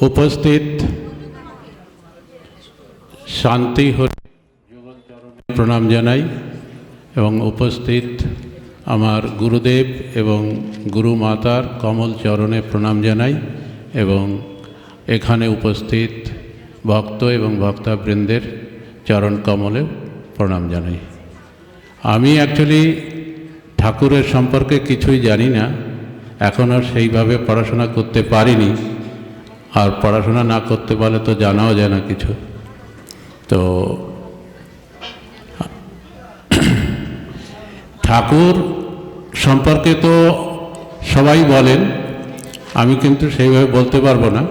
উপস্থিত শান্তি প্রণাম জানাই এবং উপস্থিত আমার গুরুদেব এবং গুরু মাতার কমল চরণে প্রণাম জানাই এবং এখানে উপস্থিত ভক্ত এবং ভক্তাবৃন্দের চরণ কমলে প্রণাম জানাই। আমি অ্যাকচুয়ালি ঠাকুরের সম্পর্কে কিছুই জানি না এখনও সেইভাবে পড়াশোনা করতে পারিনি। আর পড়াশোনা না করতে পারলে তো জানাও যায় না কিছু। তো ঠাকুর সম্পর্কে তো সবাই বলেন, আমি কিন্তু সেইভাবে বলতে পারব না।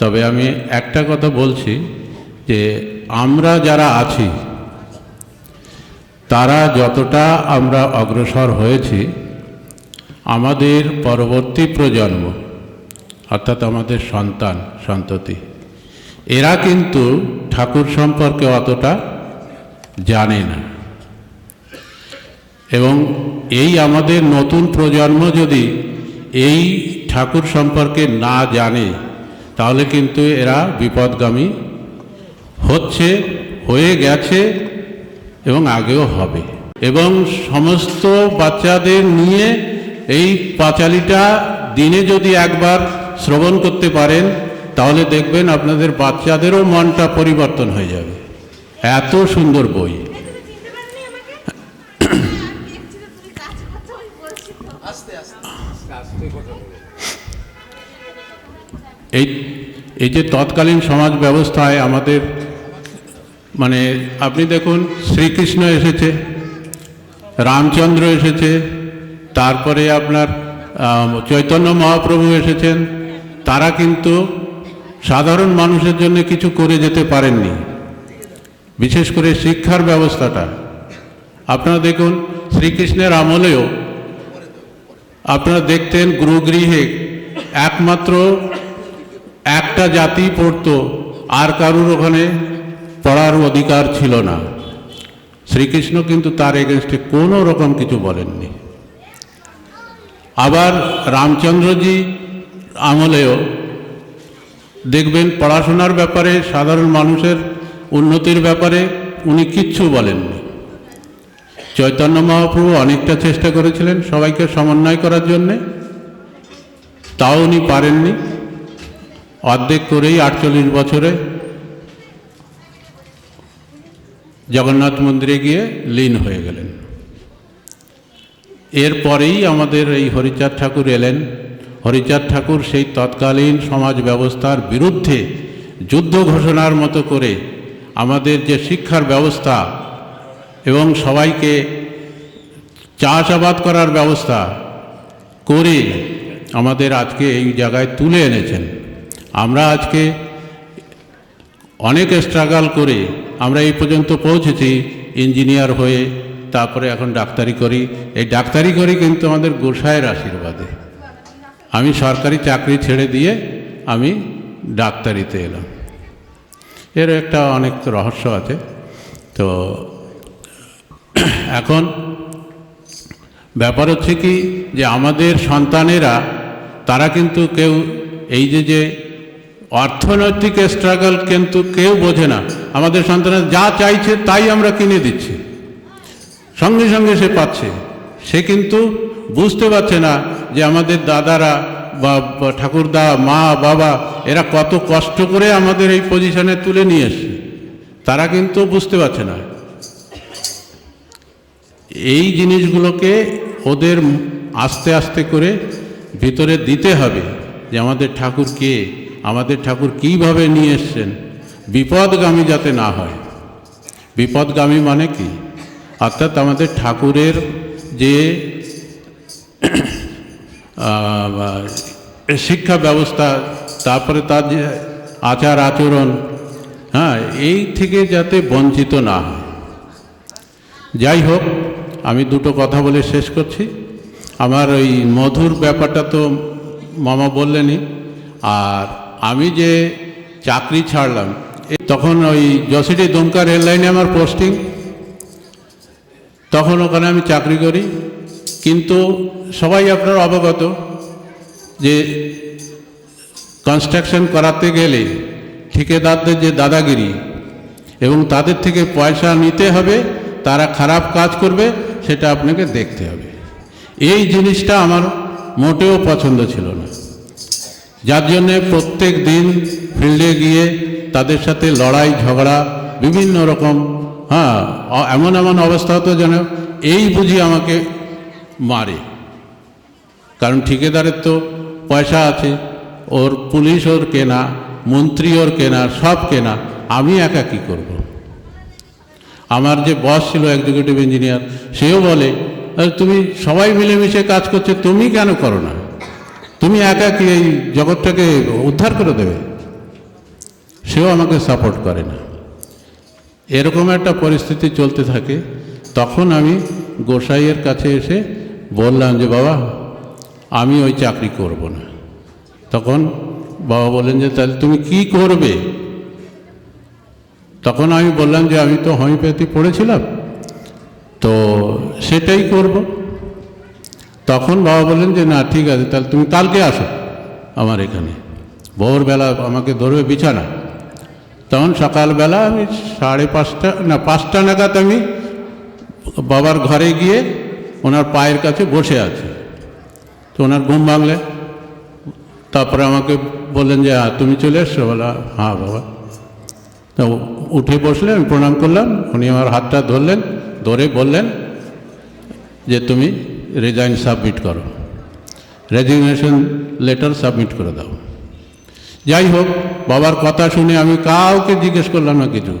তবে আমি একটা কথা বলছি যে আমরা যারা আছি, তারা যতটা আমরা অগ্রসর হয়েছি আমাদের পরবর্তী প্রজন্ম, অর্থাৎ আমাদের সন্তান, সন্ততি, এরা কিন্তু ঠাকুর সম্পর্কে অতটা জানে না। এবং এই আমাদের নতুন প্রজন্ম যদি এই ঠাকুর সম্পর্কে না জানে, তাহলে কিন্তু এরা বিপদগামী হচ্ছে, হয়ে গেছে এবং আগেও হবে। এবং সমস্ত বাচ্চাদের নিয়ে এই পাঁচালিটা দিনে যদি একবার শ্রবণ করতে পারেন, তাহলে দেখবেন আপনাদের বাচ্চাদেরও মনটা পরিবর্তন হয়ে যাবে। এত সুন্দর বই। এই এই যে তৎকালীন সমাজ ব্যবস্থায় আমাদের মানে আপনি দেখুন, শ্রীকৃষ্ণ এসেছে, রামচন্দ্র এসেছে তারপরে আপনার চৈতন্য মহাপ্রভু এসেছেন। তারা কিন্তু সাধারণ মানুষের জন্য কিছু করে যেতে পারেননি। বিশেষ করে শিক্ষার ব্যবস্থাটা। আপনারা দেখুন, শ্রীকৃষ্ণের আমলেও আপনারা দেখতেন গুরুগৃহে একমাত্র একটা জাতি পড়তো, আর কারুর ওখানে পড়ার অধিকার ছিল না। শ্রীকৃষ্ণ কিন্তু তার এগেনস্টে কোনো রকম কিছু বলেননি। আবার রামচন্দ্রজি আমলেও দেখবেন পড়াশোনার ব্যাপারে, সাধারণ মানুষের উন্নতির ব্যাপারে উনি কিচ্ছু বলেননি। চৈতন্য মহাপ্রভু অনেকটা চেষ্টা করেছিলেন সবাইকে সমন্বয় করার জন্যে। তাও উনি পারেননি। অর্ধেক করেই আটচল্লিশ বছরে জগন্নাথ মন্দিরে গিয়ে লীন হয়ে গেলেন। এরপরেই আমাদের এই হরিচাঁদ ঠাকুর এলেন। হরিচাঁদ ঠাকুর সেই তৎকালীন সমাজ ব্যবস্থার বিরুদ্ধে যুদ্ধ ঘোষণার মতো করে আমাদের যে শিক্ষার ব্যবস্থা এবং সবাইকে চাষাবাদ করার ব্যবস্থা করে আমাদের আজকে এই জায়গায় তুলে এনেছেন। আমরা আজকে অনেক স্ট্রাগল করে আমরা এই পর্যন্ত পৌঁছেছি। ইঞ্জিনিয়ার হয়ে তারপরে এখন ডাক্তারি করি। এই ডাক্তারি করি কিন্তু আমাদের গোসাইয়ের আশীর্বাদে। আমি সরকারি চাকরি ছেড়ে দিয়ে আমি ডাক্তারিতে এলাম। এর একটা অনেক রহস্য আছে। তো এখন ব্যাপার হচ্ছে কি যে আমাদের সন্তানেরা, তারা কিন্তু কেউ এই যে যে অর্থনৈতিক স্ট্রাগল কিন্তু কেউ বোঝে না। আমাদের সন্তানের যা চাইছে তাই আমরা কিনে দিচ্ছি। সঙ্গে সঙ্গে সে পাচ্ছে। সে কিন্তু বুঝতে পারছে না যে আমাদের দাদারা বা ঠাকুরদা, মা, বাবা, এরা কত কষ্ট করে আমাদের এই পজিশনে তুলে নিয়ে এসছে। তারা কিন্তু বুঝতে পারছে না। এই জিনিসগুলোকে ওদের আস্তে আস্তে করে ভিতরে দিতে হবে যে আমাদের ঠাকুর কে, আমাদের ঠাকুর কীভাবে নিয়ে এসছেন। বিপদগামী যাতে না হয়। বিপদগামী মানে কি? অর্থাৎ আমাদের ঠাকুরের যে শিক্ষা ব্যবস্থা, তারপরে তার যে আচার আচরণ হ্যাঁ এই থেকে যাতে বঞ্চিত না হয়। যাই হোক, আমি দুটো কথা বলে শেষ করছি। আমার ওই মধুর ব্যাপারটা তো মামা বললেনই। আর আমি যে চাকরি ছাড়লাম, তখন ওই যশিটি দমকা রেল লাইনে আমার পোস্টিং। তখন ওখানে আমি চাকরি করি। কিন্তু সবাই আপনার অবগত যে কনস্ট্রাকশন করাতে গেলে ঠিকাদারদের যে দাদাগিরি এবং তাদের থেকে পয়সা নিতে হবে, তারা খারাপ কাজ করবে, সেটা আপনাকে দেখতে হবে। এই জিনিসটা আমার মোটেও পছন্দ ছিল না। যার জন্যে প্রত্যেক দিন ফিল্ডে গিয়ে তাদের সাথে লড়াই, ঝগড়া, বিভিন্ন রকম হ্যাঁ এমন এমন অবস্থা হতো যেন এই বুঝি আমাকে মারে। কারণ ঠিকাদারের তো পয়সা আছে, ওর পুলিশ ওর কেনা, মন্ত্রী ওর কেনা, সব কেনা, আমি একা কী করব। আমার যে বস ছিল এক্সিকিউটিভ ইঞ্জিনিয়ার সেও বলে তুমি সবাই মিলেমিশে কাজ করছ, তুমি কেন করো না? তুমি একা কি এই জগৎটাকে উদ্ধার করে দেবে? সেও আমাকে সাপোর্ট করে না। এরকম একটা পরিস্থিতি চলতে থাকে, তখন আমি গোসাইয়ের কাছে এসে বললাম যে, বাবা, আমি ওই চাকরি করব না। তখন বাবা বললেন যে, তাহলে তুমি কি করবে? তখন আমি বললাম যে, আমি তো হোমিওপ্যাথি পড়েছিলাম, তো সেটাই করব। তখন বাবা বললেন যে, না, ঠিক আছে, তাহলে তুমি কালকে আসো আমার এখানে। ভোরবেলা আমাকে ধরবে বিছানা। তখন সকালবেলা আমি সাড়ে পাঁচটা, না, পাঁচটা নাগাদ আমি বাবার ঘরে গিয়ে ওনার পায়ের কাছে বসে আছি। তো ওনার ঘুম ভাঙলে। তারপরে আমাকে বললেন যে হ্যাঁ তুমি চলে এসছো বলা হ্যাঁ বাবা। তো উঠে বসলে আমি প্রণাম করলাম। উনি আমার হাতটা ধরলেন, ধরে বললেন যে, তুমি রিজাইন সাবমিট করো। রেজিগনেশন লেটার সাবমিট করে দাও। যাই হোক, বাবার কথা শুনে আমি কাউকে জিজ্ঞেস করলাম না কিছু।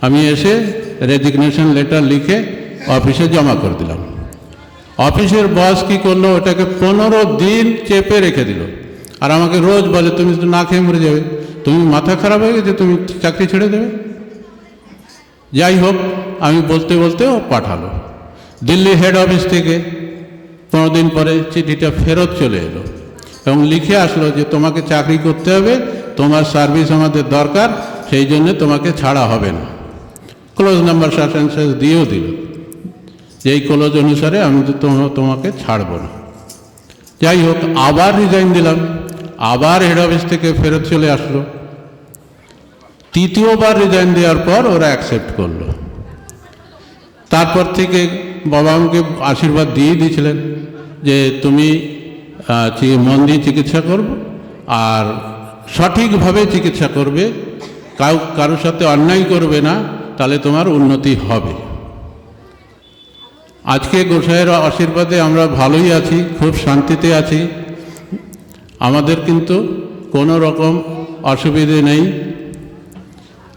আমি এসে রেজিগনেশন লেটার লিখে অফিসে জমা করে দিলাম। অফিসের বস কি করল, ওটাকে পনেরো দিন চেপে রেখে দিল। আর আমাকে রোজ বলে, তুমি তো না খেয়ে মরে যাবে। তুমি মাথা খারাপ হয়ে গেছে, তুমি চাকরি ছেড়ে দেবে। যাই হোক, আমি বলতে বলতে ও পাঠালো। দিল্লি হেড অফিস থেকে পনেরো দিন পরে চিঠিটা ফেরত চলে এলো। এবং লিখে আসলো যে তোমাকে চাকরি করতে হবে, তোমার সার্ভিস আমাদের দরকার, সেই জন্য তোমাকে ছাড়া হবে না। ক্লোজ নাম্বার সাসেন্সেস দিয়েও দিল। যে এই ক্লোজ অনুসারে আমি তো তোমাকে ছাড়বো না। যাই হোক, আবার রিজাইন দিলাম। আবার হেড অফিস থেকে ফেরত চলে আসলো। তৃতীয়বার রিজাইন দেওয়ার পর ওরা অ্যাকসেপ্ট করল। তারপর থেকে বাবা আমাকে আশীর্বাদ দিয়ে দিয়েছিলেন যে তুমি মন দিয়ে চিকিৎসা করব? আর সঠিকভাবে চিকিৎসা করবে, কাউ, কারোর সাথে অন্যায় করবে না, তাহলে তোমার উন্নতি হবে। আজকে গোসাইয়ের আশীর্বাদে আমরা ভালোই আছি, খুব শান্তিতে আছি। আমাদের কিন্তু কোনো রকম অসুবিধে নেই।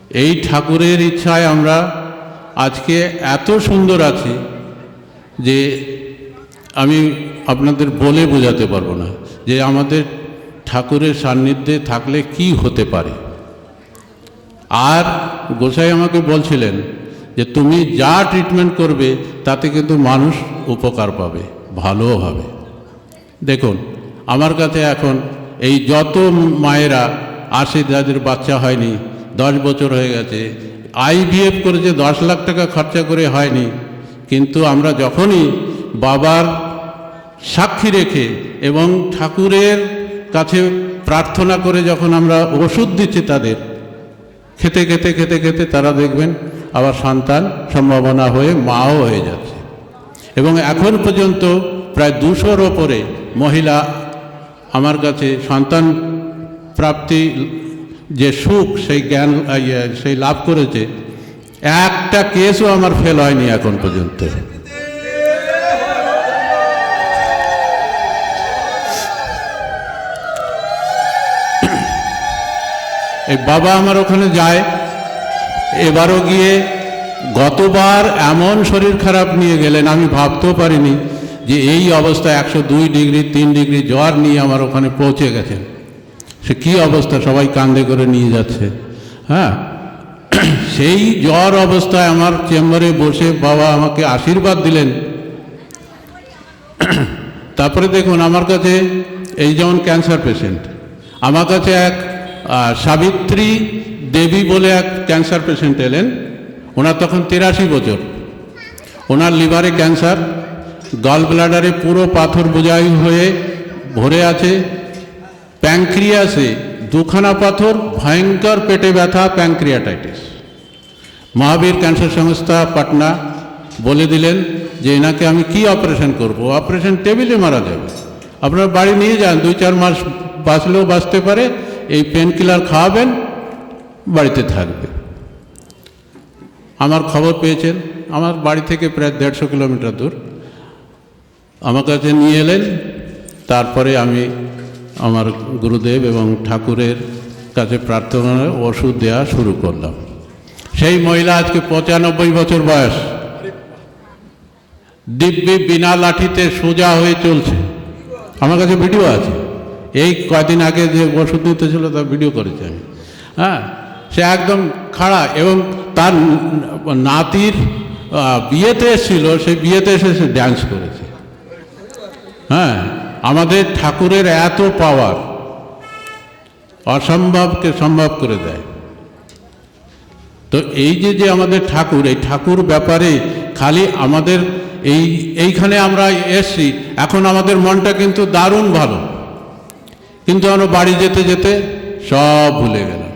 এই ঠাকুরের ইচ্ছায় আমরা আজকে এত সুন্দর আছি যে আমি আপনাদের বলে বোঝাতে পারব না যে আমাদের ঠাকুরের সান্নিধ্যে থাকলে কি হতে পারে। আর গোসাই আমাকে বলছিলেন যে তুমি যা ট্রিটমেন্ট করবে, তাতে কিন্তু মানুষ উপকার পাবে, ভালোও হবে। দেখুন, আমার কাছে এখন এই যত মায়েরা আসে যাদের বাচ্চা হয়নি, দশ বছর হয়ে গেছে আইভিএফ করেছে, দশ লাখ টাকা খরচা করে হয়নি, কিন্তু আমরা যখনই বাবার সাক্ষী রেখে এবং ঠাকুরের কাছে প্রার্থনা করে যখন আমরা ওষুধ দিচ্ছি তাদের খেতে খেতে খেতে খেতে তারা দেখবেন আবার সন্তান সম্ভাবনা হয়ে মাও হয়ে যাচ্ছে। এবং এখন পর্যন্ত প্রায় দুশোর ওপরে মহিলা আমার কাছে সন্তান প্রাপ্তি যে সুখ সেই জ্ঞান ইয়ে, সেই লাভ করেছে একটা কেসও আমার ফেল হয়নি এখন পর্যন্ত। এই বাবা আমার ওখানে যায়। এবারও গিয়ে গতবার এমন শরীর খারাপ নিয়ে গেলেন, আমি ভাবতেও পারিনি যে এই অবস্থা একশো দুই ডিগ্রি, তিন ডিগ্রি জ্বর নিয়ে আমার ওখানে পৌঁছে গেছেন। সে কী অবস্থা, সবাই কান্দে করে নিয়ে যাচ্ছে। হ্যাঁ? সেই জ্বর অবস্থায় আমার চেম্বারে বসে বাবা আমাকে আশীর্বাদ দিলেন। তারপরে দেখুন, আমার কাছে এই যেমন ক্যান্সার পেশেন্ট আমার কাছে এক সাবিত্রী দেবী বলে এক ক্যান্সার পেশেন্ট এলেন। ওনার তখন তিরাশি বছর। ওনার লিভারে ক্যান্সার গল ব্লাডারে পুরো পাথর বোঝাই হয়ে ভরে আছে। প্যাঙ্ক্রিয়াসে দুখানা পাথর, ভয়ঙ্কর পেটে ব্যথা প্যাঙ্ক্রিয়াটাইটিস মহাবীর ক্যান্সার সংস্থা পাটনা বলে দিলেন যে এনাকে আমি কি অপারেশন করব? অপারেশন টেবিলে মারা যাবে। আপনার বাড়ি নিয়ে যান, দুই চার মাস বাঁচলেও বাঁচতে পারে এই পেন কিলার খাওয়াবেন, বাড়িতে থাকবে। আমার খবর পেয়েছেন, আমার বাড়ি থেকে প্রায় দেড়শো কিলোমিটার দূর। আমার কাছে নিয়ে এলেন, তারপরে আমি আমার গুরুদেব এবং ঠাকুরের কাছে প্রার্থনা ওষুধ দেওয়া শুরু করলাম। সেই মহিলা আজকে পঁচানব্বই বছর বয়স। দিব্যি বিনা লাঠিতে সোজা হয়ে চলছে। আমার কাছে ভিডিও আছে। এই কয়দিন আগে যে ওষুধ নিতে ছিল তার ভিডিও করেছি আমি। হ্যাঁ সে একদম খাড়া এবং তার নাতির বিয়েতে এসেছিল, সে বিয়েতে এসে সে ড্যান্স করেছে। হ্যাঁ আমাদের ঠাকুরের এত পাওয়ার অসম্ভবকে সম্ভব করে দেয়। তো এই যে যে আমাদের ঠাকুর, এই ঠাকুর ব্যাপারে খালি আমাদের এই, এইখানে আমরা এসছি, এখন আমাদের মনটা কিন্তু দারুণ ভালো। কিন্তু আমরা বাড়ি যেতে যেতে সব ভুলে গেলাম।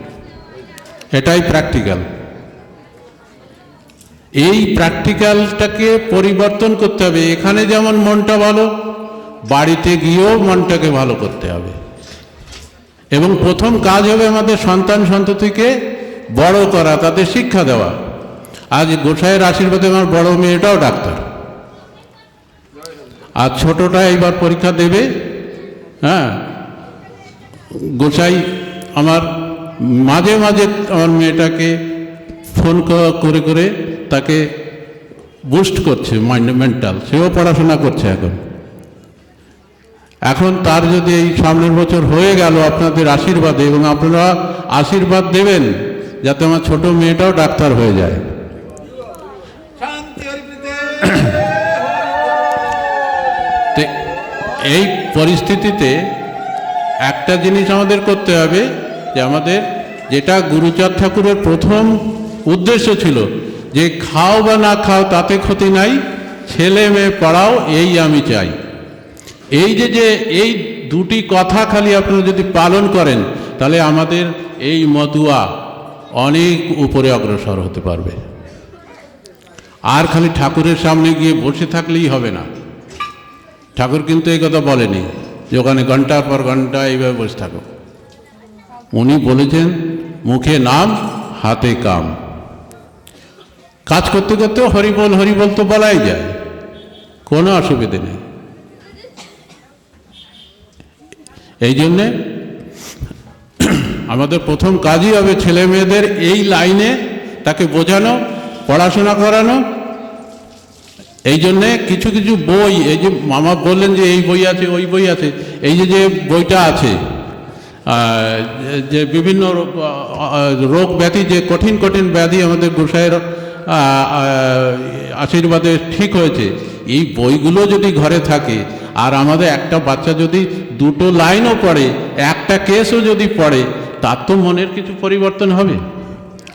এটাই প্র্যাকটিক্যাল এই প্র্যাকটিক্যালটাকে পরিবর্তন করতে হবে। এখানে যেমন মনটা ভালো, বাড়িতে গিয়েও মনটাকে ভালো করতে হবে। এবং প্রথম কাজ হবে আমাদের সন্তান সন্ততিকে বড় করা, তাদের শিক্ষা দেওয়া। আজ গোসাইয়ের আশীর্বাদে আমার বড় মেয়েটাও ডাক্তার। আর ছোটটা এইবার পরীক্ষা দেবে হ্যাঁ? গোসাই আমার মাঝে মাঝে আমার মেয়েটাকে ফোন করে করে তাকে বুস্ট করছে মাইন্ড মেন্টাল সেও পড়াশোনা করছে এখন। এখন তার যদি এই সামনের বছর হয়ে গেল আপনাদের আশীর্বাদে এবং আপনারা আশীর্বাদ দেবেন যাতে আমার ছোট মেয়েটাও ডাক্তার হয়ে যায়। এই পরিস্থিতিতে একটা জিনিস আমাদের করতে হবে, যে আমাদের যেটা গুরুচাঁদ ঠাকুরের প্রথম উদ্দেশ্য ছিল, যে খাও বা না খাও তাতে ক্ষতি নাই, ছেলে মেয়ে পড়াও, এই আমি চাই। এই যে যে এই দুটি কথা খালি আপনারা যদি পালন করেন, তাহলে আমাদের এই মতুয়া অনেক উপরে অগ্রসর হতে পারবে। আর খালি ঠাকুরের সামনে গিয়ে বসে থাকলেই হবে না। ঠাকুর কিন্তু এই কথা বলেনি। যে ওখানে ঘণ্টার পর ঘণ্টা এইভাবে বসে থাকো। উনি বলেছেন, মুখে নাম, হাতে কাম। কাজ করতে করতে হরিবল হরিবল তো বলাই যায়। কোনো অসুবিধে নেই। এই জন্যে আমাদের প্রথম কাজই হবে ছেলে মেয়েদের এই লাইনে তাকে বোঝানো, পড়াশোনা করানো এই জন্যে কিছু কিছু বই, এই যে মামা বললেন যে এই বই আছে, ওই বই আছে, এই যে যে বইটা আছে যে বিভিন্ন রোগ ব্যাধি, যে কঠিন কঠিন ব্যাধি আমাদের গোসাইয়ের আশীর্বাদে ঠিক হয়েছে, এই বইগুলো যদি ঘরে থাকে, আর আমাদের একটা বাচ্চা যদি দুটো লাইনও পড়ে, একটা কেসও যদি পড়ে, তার তো মনের কিছু পরিবর্তন হবে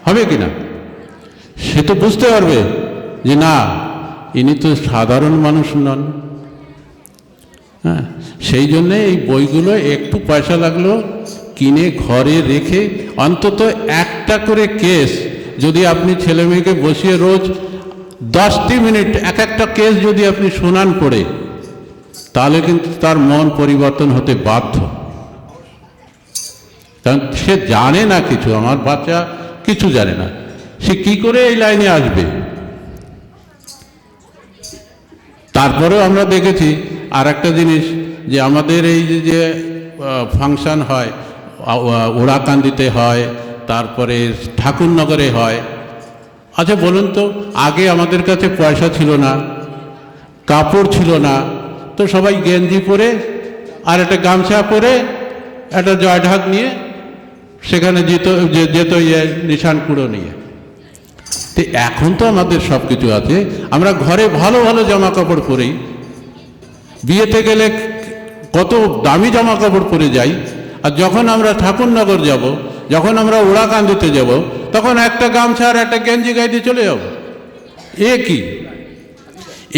হবে কি না সে তো বুঝতে পারবে যে না ইনি তো সাধারণ মানুষ নন। হ্যাঁ সেই জন্যে এই বইগুলো একটু পয়সা লাগল, কিনে ঘরে রেখে অন্তত একটা করে কেস যদি আপনি ছেলে মেয়েকে বসিয়ে রোজ দশটি মিনিট এক একটা কেস যদি আপনি শোনান পড়ে তাহলে কিন্তু তার মন পরিবর্তন হতে বাধ্য। কারণ সে জানে না কিছু, আমার বাচ্চা কিছু জানে না। সে কি করে এই লাইনে আসবে? তারপরেও আমরা দেখেছি আর একটা জিনিস যে আমাদের এই যে ফাংশন হয় ওড়াকান্দিতে হয়, তারপরে ঠাকুরনগরে হয়। আচ্ছা বলুন তো, আগে আমাদের কাছে পয়সা ছিল না, কাপড় ছিল না, তো সবাই গেঞ্জি পরে আর একটা গামছা পরে একটা জয়ঢাক নিয়ে সেখানে যেত যেত ইয়ে নিশান কুড়ো নিয়ে। তো এখন তো আমাদের সব কিছু আছে। আমরা ঘরে ভালো ভালো জামা কাপড় পরি। বিয়েতে গেলে কত দামি জামা কাপড় পরে যাই। আর যখন আমরা ঠাকুরনগর যাব, যখন আমরা ওড়াকান্দিতে যাব, তখন একটা গামছা আর একটা গেঞ্জি দিয়ে চলে যাব। এ কি?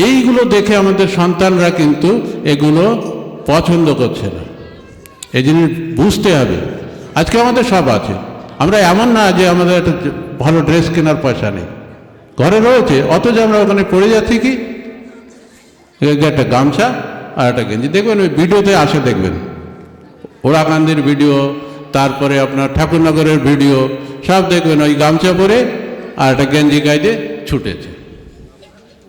এইগুলো দেখে আমাদের সন্তানরা কিন্তু এগুলো পছন্দ করছে না। এই জিনিস বুঝতে হবে। আজকে আমাদের সব আছে। আমরা এমন না যে আমাদের একটা ভালো ড্রেস কেনার পয়সা নেই। ঘরে রয়েছে, অথচ আমরা ওখানে পড়ে যাচ্ছি কি? একটা গামছা আর একটা গেঞ্জি। দেখবেন ওই ভিডিওতে আসে দেখবেন। ওরাকান্দির ভিডিও, তারপরে আপনার ঠাকুরনগরের ভিডিও, সব দেখবেন ওই গামছা পরে আর একটা গেঞ্জি গাইতে ছুটেছে।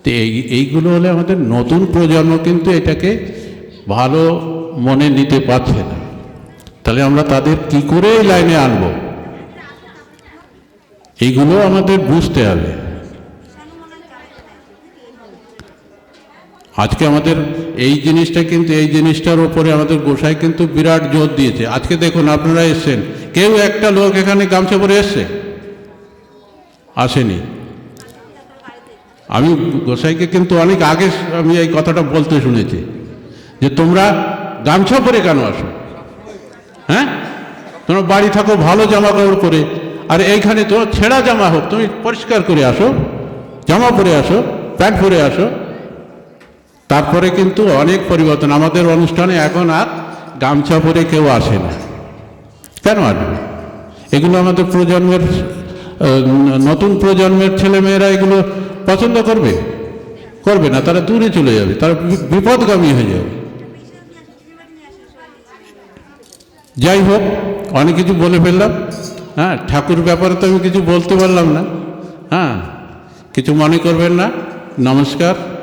তো এই, এইগুলো হলে আমাদের নতুন প্রজন্ম কিন্তু এটাকে ভালো মনে নিতে পারছে না। তাহলে আমরা তাদের কি করে এই লাইনে আনব? এইগুলো আমাদের বুঝতে হবে। আজকে আমাদের এই জিনিসটা কিন্তু, এই জিনিসটার ওপরে আমাদের গোসাই কিন্তু বিরাট জোর দিয়েছে। আজকে দেখুন, আপনারা এসছেন। কেউ একটা লোক এখানে গামছা পরে এসছে? আসেনি। আমি গোসাইকে কিন্তু অনেক আগে আমি এই কথাটা বলতে শুনেছি যে, তোমরা গামছা পরে কেন আসো? হ্যাঁ? তোমরা বাড়ি থাকো, ভালো জামা কাপড় পরে আর এইখানে তো ছেঁড়া জামা হোক, তুমি পরিষ্কার করে আসো, জামা পরে আসো, প্যান্ট পরে আসো। তারপরে কিন্তু অনেক পরিবর্তন, আমাদের অনুষ্ঠানে এখন আর গামছা পরে কেউ আসে না। কেন আসবে? এগুলো আমাদের প্রজন্মের নতুন প্রজন্মের ছেলেমেয়েরা এগুলো পছন্দ করবে? করবে না, তারা দূরে চলে যাবে, তারা বিপদগামী হয়ে যাবে। যাই হোক, অনেক কিছু বলে ফেললাম। হ্যাঁ ঠাকুর ব্যাপারে তো আমি কিছু বলতে পারলাম না। হ্যাঁ কিছু মনে করবেন না? নমস্কার।